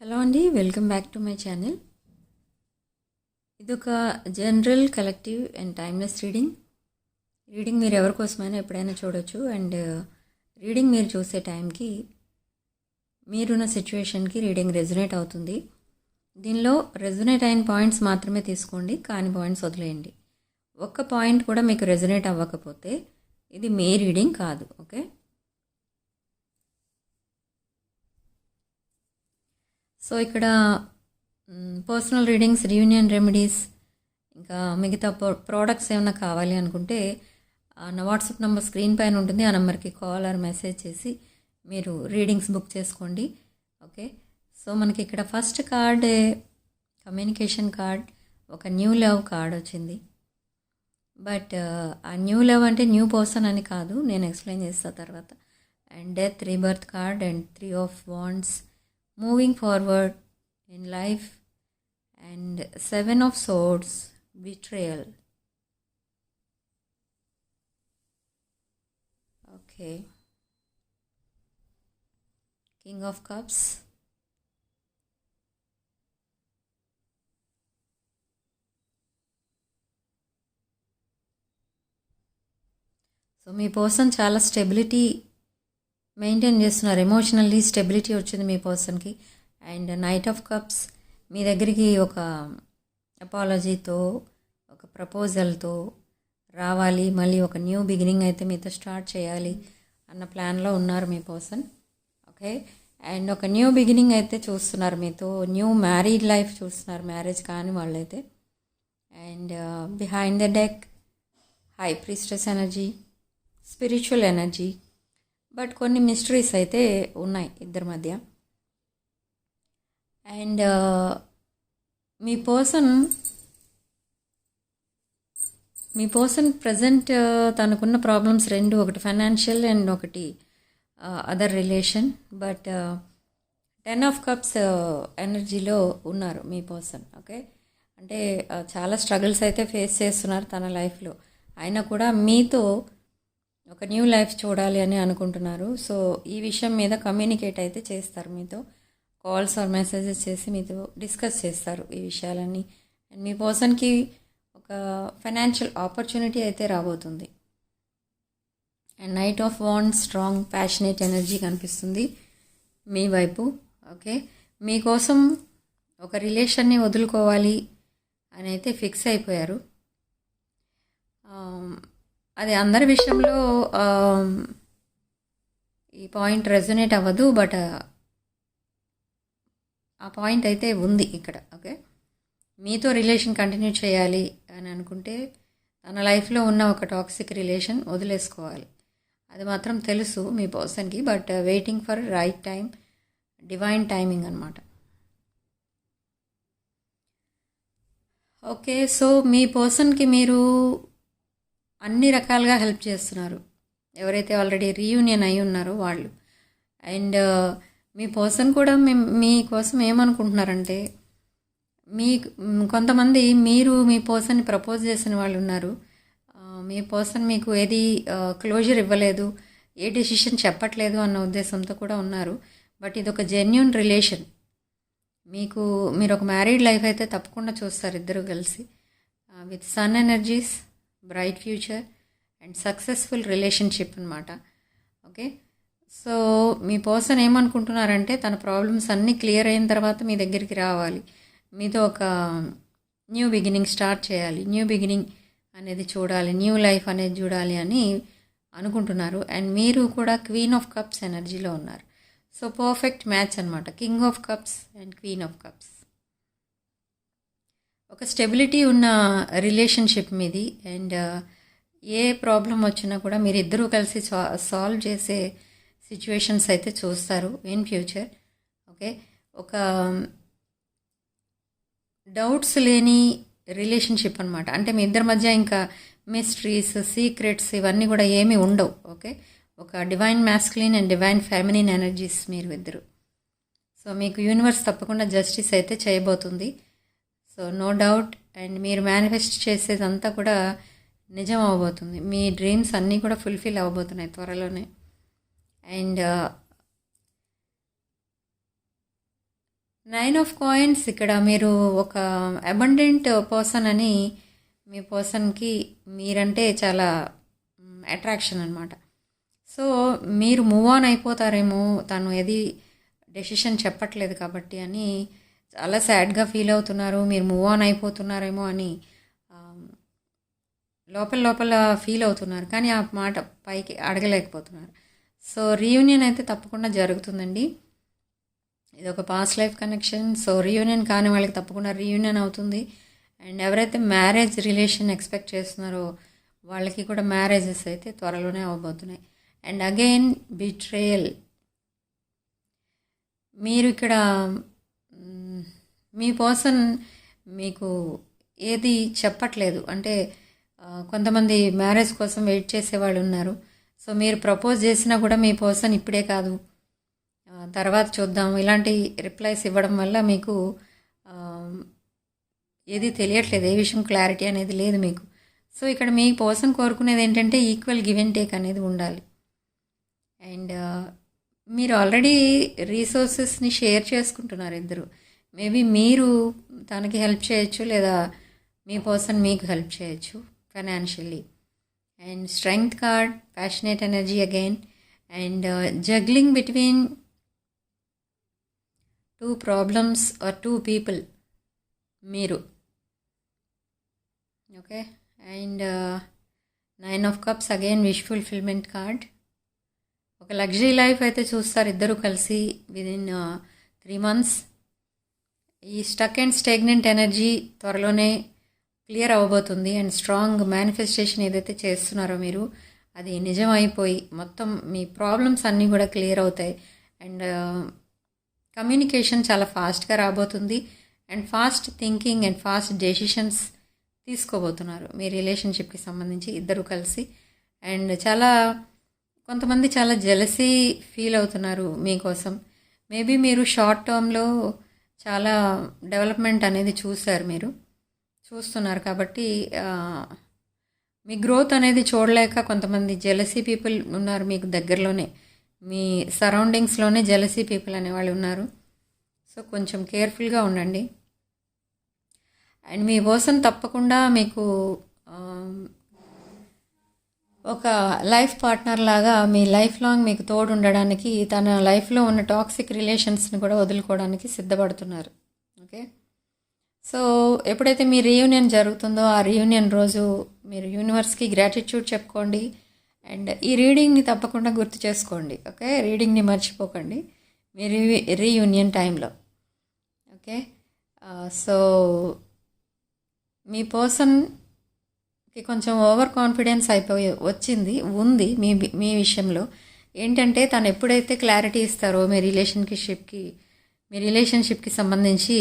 Hello అండి welcome back to my channel. ఇది ఒక general collective and timeless reading. Reading మీరు ఎవరి కోసమైనా ఎప్పుడైనా చూడొచ్చు. అండ్ రీడింగ్ మీరు చూసే టైంకి మీరున్న సిచ్యువేషన్కి రీడింగ్ రెజొనేట్ అవుతుంది. దీనిలో రెజొనేట్ అయిన పాయింట్స్ మాత్రమే తీసుకోండి కాని పాయింట్స్ వదిలేయండి. ఒక్క పాయింట్ కూడా మీకు రెజొనేట్ అవ్వకపోతే ఇది మీ రీడింగ్ కాదు ఓకే? సో ఇక్కడ పర్సనల్ రీడింగ్స్ రీయూనియన్ రెమెడీస్ ఇంకా మిగతా ప్రోడక్ట్స్ ఏమైనా కావాలి అనుకుంటే ఆ, నా వాట్సాప్ నెంబర్ స్క్రీన్ పైన ఉంటుంది. ఆ నెంబర్కి కాల్ ఆర్ మెసేజ్ చేసి మీరు రీడింగ్స్ బుక్ చేసుకోండి. ఓకే? సో మనకి ఇక్కడ ఫస్ట్ కార్డ్ కమ్యూనికేషన్ కార్డ్ ఒక న్యూ లవ్ కార్డ్ వచ్చింది. బట్ ఆ న్యూ లవ్ అంటే న్యూ పర్సన్ అని కాదు. నేను ఎక్స్ప్లెయిన్ చేస్తా తర్వాత. And death rebirth card and three of wands moving forward in life and seven of swords betrayal okay king of cups so me person చాలా stability Maintain చేస్తున్నారు. Emotionally stability వచ్చింది మీ పర్సన్కి అండ్ నైట్ ఆఫ్ కప్స్ మీ దగ్గరికి ఒక అపాలజీతో ఒక ప్రపోజల్తో రావాలి. మళ్ళీ ఒక న్యూ బిగినింగ్ అయితే మీతో స్టార్ట్ చేయాలి అన్న ప్లాన్లో ఉన్నారు మీ పర్సన్ ఓకే అండ్ ఒక న్యూ బిగినింగ్ అయితే చూస్తున్నారు మీతో. న్యూ మ్యారీడ్ లైఫ్ చూస్తున్నారు మ్యారేజ్ కాని వాళ్ళైతే. And behind the deck high priestess energy spiritual energy but కొన్ని మిస్టరీస్ అయితే ఉన్నాయి ఇద్దరి మధ్య. అండ్ మీ పర్సన్ మీ పర్సన్ ప్రజెంట్ తనకున్న ప్రాబ్లమ్స్ రెండు ఒకటి ఫైనాన్షియల్ అండ్ ఒకటి other relation. But ten of cups ఎనర్జీలో ఉన్నారు మీ పర్సన్ ఓకే? అంటే చాలా స్ట్రగుల్స్ అయితే ఫేస్ చేస్తున్నారు తన లైఫ్లో. అయినా కూడా మీతో ఒక న్యూ లైఫ్ చూడాలి అని అనుకుంటున్నారు. సో ఈ విషయం మీద కమ్యూనికేట్ అయితే చేస్తారు మీతో. కాల్స్ ఆర్ మెసేజెస్ చేసి మీతో డిస్కస్ చేస్తారు ఈ విషయాలన్నీ. అండ్ మీ పర్సన్కి ఒక ఫైనాన్షియల్ ఆపర్చునిటీ అయితే రాబోతుంది. అండ్ నైట్ ఆఫ్ వాన్ స్ట్రాంగ్ ప్యాషనేట్ ఎనర్జీ కనిపిస్తుంది మీ వైపు ఓకే మీకోసం ఒక రిలేషన్ని వదులుకోవాలి అని అయితే ఫిక్స్ అయిపోయారు. Um, అది అందరి విషయంలో ఈ పాయింట్ రెజొనేట్ అవ్వదు బట్ ఆ పాయింట్ అయితే ఉంది ఇక్కడ ఓకే? మీతో రిలేషన్ కంటిన్యూ చేయాలి అని అనుకుంటే తన లైఫ్లో ఉన్న ఒక టాక్సిక్ రిలేషన్ వదిలేసుకోవాలి. అది మాత్రం తెలుసు మీ పర్సన్కి but waiting for right time divine timing అనమాట ఓకే సో మీ పర్సన్కి మీరు అన్ని రకాలుగా హెల్ప్ చేస్తున్నారు. ఎవరైతే ఆల్రెడీ రీయూనియన్ అయి ఉన్నారో వాళ్ళు. అండ్ uh, మీ పర్సన్ కూడా మీ మీకోసం ఏమనుకుంటున్నారంటే మీ కొంతమంది మీరు మీ పర్సన్ని ప్రపోజ్ చేసిన వాళ్ళు ఉన్నారు. మీ పర్సన్ మీకు ఏది క్లోజర్ ఇవ్వలేదు ఏ డెసిషన్ చెప్పట్లేదు అన్న ఉద్దేశంతో కూడా ఉన్నారు. బట్ ఇది ఒక జెన్యున్ రిలేషన్. మీకు మీరు ఒక మ్యారీడ్ లైఫ్ అయితే తప్పకుండా చూస్తారు ఇద్దరు కలిసి. With sun energies bright future and successful relationship అనమాట ఓకే? సో మీ పర్సన్ ఏమనుకుంటున్నారంటే తన ప్రాబ్లమ్స్ అన్నీ క్లియర్ అయిన తర్వాత మీ దగ్గరికి రావాలి. మీతో ఒక న్యూ బిగినింగ్ స్టార్ట్ చేయాలి. న్యూ బిగినింగ్ అనేది చూడాలి. న్యూ లైఫ్ అనేది చూడాలి అని అనుకుంటున్నారు. అండ్ మీరు కూడా క్వీన్ ఆఫ్ కప్స్ ఎనర్జీలో ఉన్నారు. సో పర్ఫెక్ట్ మ్యాచ్ అనమాట king of cups and queen of cups. ఒక స్టెబిలిటీ ఉన్న రిలేషన్షిప్ మీది అండ్ uh, ఏ ప్రాబ్లం వచ్చినా కూడా మీరు ఇద్దరూ కలిసి సా- సాల్వ్ చేసే సిచ్యువేషన్స్ అయితే చూస్తారు ఇన్ ఫ్యూచర్ ఓకే ఒక um, డౌట్స్ లేని రిలేషన్షిప్ అనమాట అంటే మీ ఇద్దరి మధ్య ఇంకా మిస్ట్రీస్ సీక్రెట్స్ ఇవన్నీ కూడా ఏమీ ఉండవు. ఓకే ఒక divine masculine and divine feminine energies మీరు ఇద్దరు. సో మీకు యూనివర్స్ తప్పకుండా జస్టిస్ అయితే చేయబోతుంది. సో నో డౌట్ అండ్ మీరు మేనిఫెస్ట్ చేసేదంతా కూడా నిజం అవ్వబోతుంది మీ డ్రీమ్స్ అన్నీ కూడా ఫుల్ఫిల్ అవ్వబోతున్నాయి త్వరలోనే. అండ్ నైన్ ఆఫ్ కాయిన్స్ ఇక్కడ మీరు ఒక అబండెంట్ పర్సన్ అని మీ పర్సన్కి మీరంటే చాలా అట్రాక్షన్ అనమాట సో మీరు మూవ్ ఆన్ అయిపోతారేమో తను ఏది డెసిషన్ చెప్పట్లేదు కాబట్టి అని చాలా సాడ్గా ఫీల్ అవుతున్నారు. మీరు మూవ్ ఆన్ అయిపోతున్నారేమో అని um, లోపల లోపల ఫీల్ అవుతున్నారు. కానీ ఆ మాట పైకి అడగలేకపోతున్నారు. సో రీయూనియన్ అయితే తప్పకుండా జరుగుతుందండి. ఇది ఒక past life connection so reunion కాని వాళ్ళకి తప్పకుండా రీయూనియన్ అవుతుంది. అండ్ ఎవరైతే మ్యారేజ్ రిలేషన్ ఎక్స్పెక్ట్ చేస్తున్నారో వాళ్ళకి కూడా మ్యారేజెస్ అయితే త్వరలోనే అవ్వబోతున్నాయి అండ్ అగైన్ బిట్రేయల్ మీరు ఇక్కడ మీ పర్సన్ మీకు ఏది చెప్పట్లేదు. అంటే కొంతమంది మ్యారేజ్ కోసం వెయిట్ చేసే వాళ్ళు ఉన్నారు. సో మీరు ప్రపోజ్ చేసినా కూడా మీ పర్సన్ ఇప్పుడే కాదు. తర్వాత చూద్దాం. ఇలాంటి రిప్లైస్ ఇవ్వడం వల్ల మీకు ఏది తెలియట్లేదు. ఏ విషయం క్లారిటీ అనేది లేదు మీకు. సో ఇక్కడ మీ పర్సన్ కోరుకునేది ఏంటంటే ఈక్వల్ గివ్ అండ్ టేక్ అనేది ఉండాలి. అండ్ మీరు ఆల్రెడీ రీసోర్సెస్ని షేర్ చేసుకుంటున్నారు ఇద్దరు. మేబీ మీరు తనకి హెల్ప్ చేయొచ్చు లేదా మీ పర్సన్ మీకు హెల్ప్ చేయొచ్చు financially. And strength card passionate energy again and uh, juggling between two problems or two people మీరు. Okay? And uh, nine of cups again wish fulfilment card. ఒక లగ్జరీ లైఫ్ అయితే చూస్తారు ఇద్దరు కలిసి విదిన్ uh, త్రీ మంత్స్. ఈ stuck and stagnant energy త్వరలోనే clear అవ్వబోతుంది and strong manifestation ఏదైతే చేస్తున్నారో మీరు అది నిజం అయిపోయి మొత్తం మీ ప్రాబ్లమ్స్ అన్నీ కూడా క్లియర్ అవుతాయి. అండ్ కమ్యూనికేషన్ uh, చాలా ఫాస్ట్గా రాబోతుంది and fast thinking and fast decisions తీసుకోబోతున్నారు. మీ రిలేషన్షిప్కి సంబంధించి ఇద్దరు కలిసి. అండ్ చాలా కొంతమంది చాలా జెలసీ ఫీల్ అవుతున్నారు మీకోసం. మేబీ మీరు షార్ట్ టర్మ్లో చాలా డెవలప్మెంట్ అనేది చూశారు మీరు. చూస్తున్నారు కాబట్టి మీ గ్రోత్ అనేది చూడలేక కొంతమంది జెలసీ పీపుల్ ఉన్నారు మీకు దగ్గరలోనే. మీ సరౌండింగ్స్లోనే జెలసీ పీపుల్ అనేవాళ్ళు ఉన్నారు. సో కొంచెం కేర్ఫుల్గా ఉండండి. అండ్ మీ పర్సన్ తప్పకుండా మీకు ఒక లైఫ్ పార్ట్నర్ లాగా మీ లైఫ్ లాంగ్ మీకు తోడు ఉండడానికి తన లైఫ్లో ఉన్న టాక్సిక్ రిలేషన్స్ని కూడా వదులుకోవడానికి సిద్ధపడుతున్నారు. ఓకే? సో ఎప్పుడైతే మీ రీయూనియన్ జరుగుతుందో ఆ రీయూనియన్ రోజు మీరు యూనివర్స్కి గ్రాటిట్యూడ్ చెప్పుకోండి. అండ్ ఈ రీడింగ్ని తప్పకుండా గుర్తు చేసుకోండి. ఓకే? రీడింగ్ని మర్చిపోకండి. మీ రీ రీయూనియన్ టైంలో ఓకే? సో మీ పర్సన్ కొంచెం ఓవర్ కాన్ఫిడెన్స్ అయిపోయి వచ్చింది ఉంది మీ మీ విషయంలో. ఏంటంటే తను ఎప్పుడైతే క్లారిటీ ఇస్తారో మీ రిలేషన్షిప్కి మీ రిలేషన్షిప్కి సంబంధించి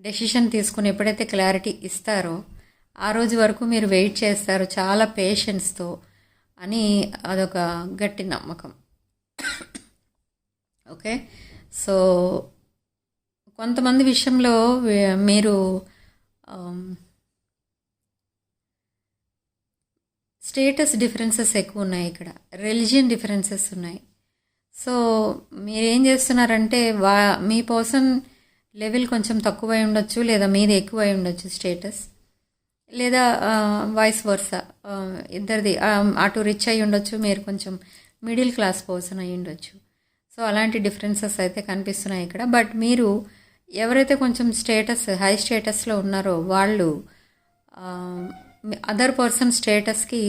డెసిషన్ తీసుకుని ఎప్పుడైతే క్లారిటీ ఇస్తారో ఆ రోజు వరకు మీరు వెయిట్ చేస్తారు చాలా పేషెన్స్తో అని అదొక గట్టి నమ్మకం. ఓకే సో కొంతమంది విషయంలో మీరు um, స్టేటస్ డిఫరెన్సెస్ ఎక్కువ ఉన్నాయి ఇక్కడ. రిలిజియన్ డిఫరెన్సెస్ ఉన్నాయి. సో మీరేం చేస్తున్నారంటే వా మీ పర్సన్ లెవెల్ కొంచెం తక్కువై ఉండొచ్చు లేదా మీది ఎక్కువై ఉండొచ్చు స్టేటస్. లేదా వాయిస్ వర్సా ఇద్దరిది అటు రిచ్ అయి ఉండొచ్చు మీరు కొంచెం మిడిల్ క్లాస్ పర్సన్ అయి ఉండొచ్చు. సో అలాంటి డిఫరెన్సెస్ అయితే కనిపిస్తున్నాయి ఇక్కడ. బట్ మీరు ఎవరైతే కొంచెం స్టేటస్ హై స్టేటస్లో ఉన్నారో వాళ్ళు అదర్ పర్సన్ స్టేటస్కి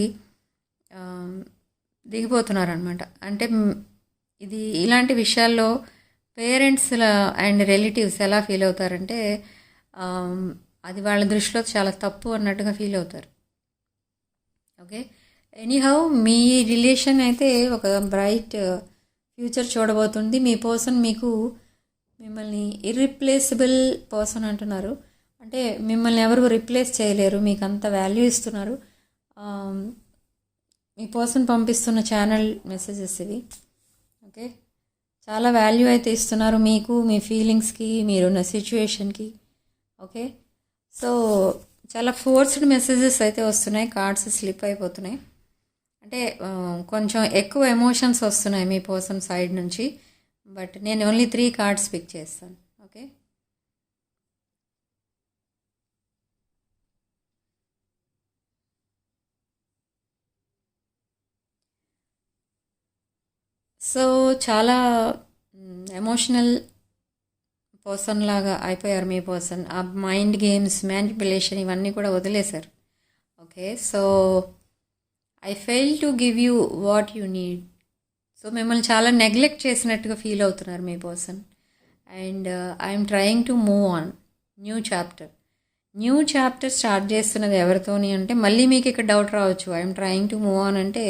um, దిగిపోతున్నారనమాట అంటే ఇది ఇలాంటి విషయాల్లో పేరెంట్స్ అండ్ రిలేటివ్స్ ఎలా ఫీల్ అవుతారంటే um, అది వాళ్ళ దృష్టిలో చాలా తప్పు అన్నట్టుగా ఫీల్ అవుతారు. ఓకే ఎనీహౌ మీ రిలేషన్ అయితే ఒక బ్రైట్ ఫ్యూచర్ చూడబోతుంది. మీ పర్సన్ మీకు మిమ్మల్ని ఇర్రిప్లేసిబుల్ పర్సన్ అంటున్నారు. అంటే మిమ్మల్ని ఎవరు రిప్లేస్ చేయలేరు మీకు అంత వాల్యూ ఇస్తున్నారు um, మీ పర్సన్ పంపిస్తున్న ఛానల్ మెసేజెస్ ఇవి. ఓకే చాలా వాల్యూ అయితే ఇస్తున్నారు మీకు మీ ఫీలింగ్స్కి మీరున్న సిచ్యువేషన్కి ఓకే సో చాలా ఫోర్స్డ్ మెసేజెస్ అయితే వస్తున్నాయి కార్డ్స్ స్లిప్ అయిపోతున్నాయి. అంటే um, కొంచెం ఎక్కువ ఎమోషన్స్ వస్తున్నాయి మీ పర్సన్ సైడ్ నుంచి. బట్ నేను ఓన్లీ త్రీ కార్డ్స్ పిక్ చేస్తాను ఓకే సో చాలా ఎమోషనల్ పర్సన్ లాగా అయిపోయారు మీ పర్సన్ ఆ మైండ్ గేమ్స్ మ్యానిపులేషన్ ఇవన్నీ కూడా వదిలేశారు. Okay so I fail to give you what you need so మిమ్మల్ని చాలా నెగ్లెక్ట్ చేసినట్టుగా ఫీల్ అవుతున్నారు మీ person and I'm trying to move on new chapter new chapter start చేస్తున్నది ఎవరితోని అంటే మళ్ళీ మీకు ఇక్కడ డౌట్ రావచ్చు. I'm trying to move on అంటే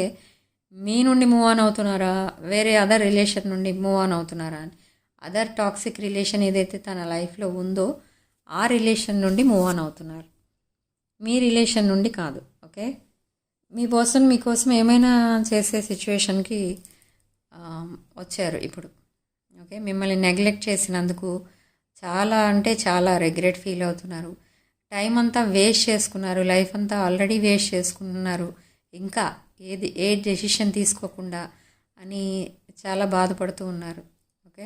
మీ నుండి మూవ్ ఆన్ అవుతున్నారా? వేరే అదర్ రిలేషన్ నుండి మూవ్ ఆన్ అవుతున్నారా అని. అదర్ టాక్సిక్ రిలేషన్ ఏదైతే తన లైఫ్లో ఉందో ఆ రిలేషన్ నుండి మూవ్ ఆన్ అవుతున్నారు. మీ రిలేషన్ నుండి కాదు ఓకే మీ పర్సన్ మీకోసం ఏమైనా చేసే సిచ్యువేషన్కి um, వచ్చారు ఇప్పుడు ఓకే మిమ్మల్ని నెగ్లెక్ట్ చేసినందుకు చాలా అంటే చాలా రిగ్రెట్ ఫీల్ అవుతున్నారు. టైం అంతా వేస్ట్ చేసుకున్నారు లైఫ్ అంతా ఆల్రెడీ వేస్ట్ చేసుకున్నారు. ఇంకా ఏది ఏ డెసిషన్ తీసుకోకుండా అని చాలా బాధపడుతూ ఉన్నారు. ఓకే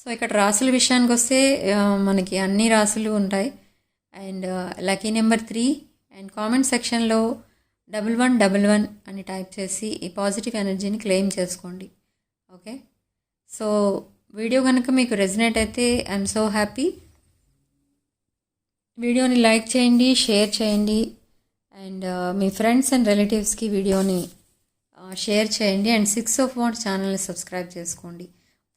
సో ఇక్కడ రాసుల విషయానికి వస్తే మనకి అన్ని రాసులు ఉంటాయి. And lucky number three and comment సెక్షన్లో డబుల్ వన్ డబుల్ వన్ అని టైప్ చేసి ఈ పాజిటివ్ ఎనర్జీని క్లెయిమ్ చేసుకోండి. ఓకే సో వీడియో కనుక మీకు రెజినేట్ అయితే ఐఎమ్ సో హ్యాపీ వీడియోని లైక్ చేయండి షేర్ చేయండి. అండ్ మీ ఫ్రెండ్స్ అండ్ రిలేటివ్స్కి వీడియోని షేర్ చేయండి. అండ్ సిక్స్ ఆఫ్ వాట్ ఛానల్ని సబ్స్క్రైబ్ చేసుకోండి.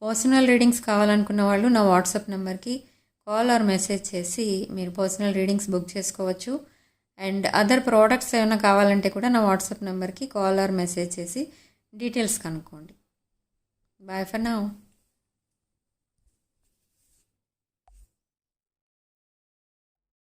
పర్సనల్ రీడింగ్స్ కావాలనుకున్న వాళ్ళు నా వాట్సాప్ నెంబర్కి కాల్ ఆర్ మెసేజ్ చేసి మీరు పర్సనల్ రీడింగ్స్ బుక్ చేసుకోవచ్చు. అండ్ అదర్ ప్రోడక్ట్స్ ఏమైనా కావాలంటే కూడా నా వాట్సాప్ నెంబర్కి కాల్ ఆర్ మెసేజ్ చేసి డీటెయిల్స్ కనుక్కోండి. Bye for now.